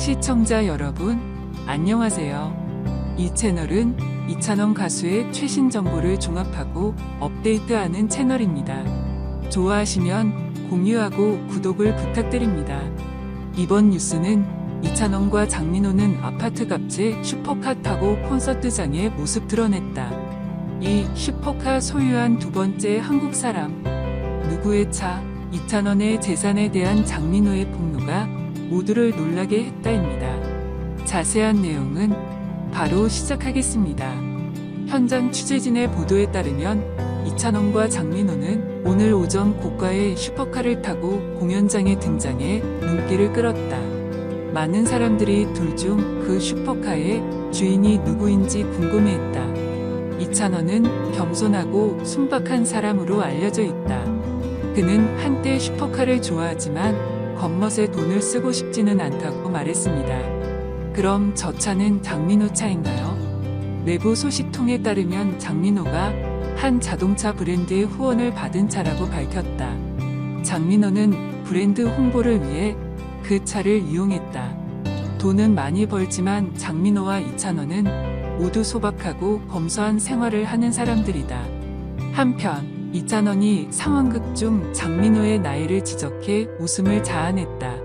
시청자 여러분, 안녕하세요. 이 채널은 이찬원 가수의 최신 정보를 종합하고 업데이트하는 채널입니다. 좋아하시면 공유하고 구독을 부탁드립니다. 이번 뉴스는 이찬원과 장민호는 아파트 갑질 슈퍼카 타고 콘서트장에 모습 드러냈다. 이 슈퍼카 소유한 두 번째 한국 사람. 누구의 차, 이찬원의 재산에 대한 장민호의 폭로가 모두를 놀라게 했다입니다. 자세한 내용은 바로 시작하겠습니다. 현장 취재진의 보도에 따르면 이찬원과 장민호는 오늘 오전 고가의 슈퍼카를 타고 공연장에 등장해 눈길을 끌었다. 많은 사람들이 둘 중 그 슈퍼카의 주인이 누구인지 궁금해했다. 이찬원은 겸손하고 순박한 사람으로 알려져 있다. 그는 한때 슈퍼카를 좋아하지만 겉멋에 돈을 쓰고 싶지는 않다고 말했습니다. 그럼 저 차는 장민호 차인가요? 내부 소식통에 따르면 장민호가 한 자동차 브랜드의 후원을 받은 차라고 밝혔다. 장민호는 브랜드 홍보를 위해 그 차를 이용했다. 돈은 많이 벌지만 장민호와 이찬원은 모두 소박하고 검소한 생활을 하는 사람들이다. 한편 이찬원이 상황극 중 장민호의 나이를 지적해 웃음을 자아냈다.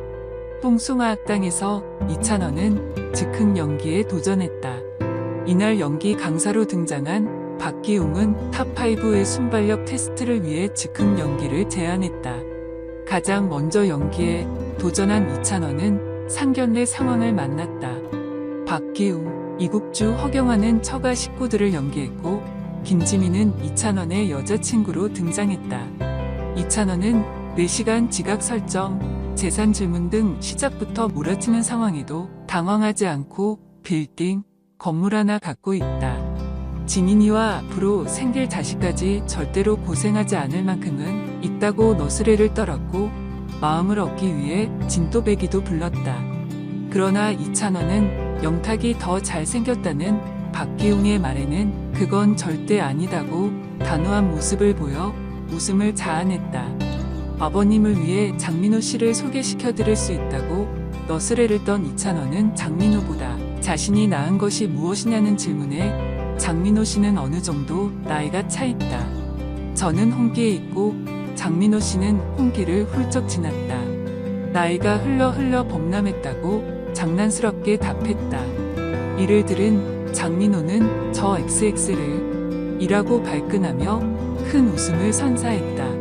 뽕송아 악당에서 이찬원은 즉흥 연기에 도전했다. 이날 연기 강사로 등장한 박기웅은 탑5의 순발력 테스트를 위해 즉흥 연기를 제안했다. 가장 먼저 연기에 도전한 이찬원은 상견례 상황을 만났다. 박기웅, 이국주, 허경환은 처가 식구들을 연기했고 김지민은 이찬원의 여자친구로 등장했다. 이찬원은 4시간 지각 설정, 재산 질문 등 시작부터 몰아치는 상황에도 당황하지 않고 빌딩, 건물 하나 갖고 있다. 진인이와 앞으로 생길 자식까지 절대로 고생하지 않을 만큼은 있다고 너스레를 떨었고 마음을 얻기 위해 진또배기도 불렀다. 그러나 이찬원은 영탁이 더 잘생겼다는 박기웅의 말에는 그건 절대 아니다고 단호한 모습을 보여 웃음을 자아냈다. 아버님을 위해 장민호 씨를 소개시켜 드릴 수 있다고 너스레를 떤 이찬원은 장민호보다 자신이 낳은 것이 무엇이냐는 질문에 장민호 씨는 어느 정도 나이가 차 있다. 저는 홍기에 있고 장민호 씨는 홍기를 훌쩍 지났다. 나이가 흘러 흘러 범람했다고 장난스럽게 답했다. 이를 들은 장민호는 저 XX를 이라고 발끈하며 큰 웃음을 선사했다.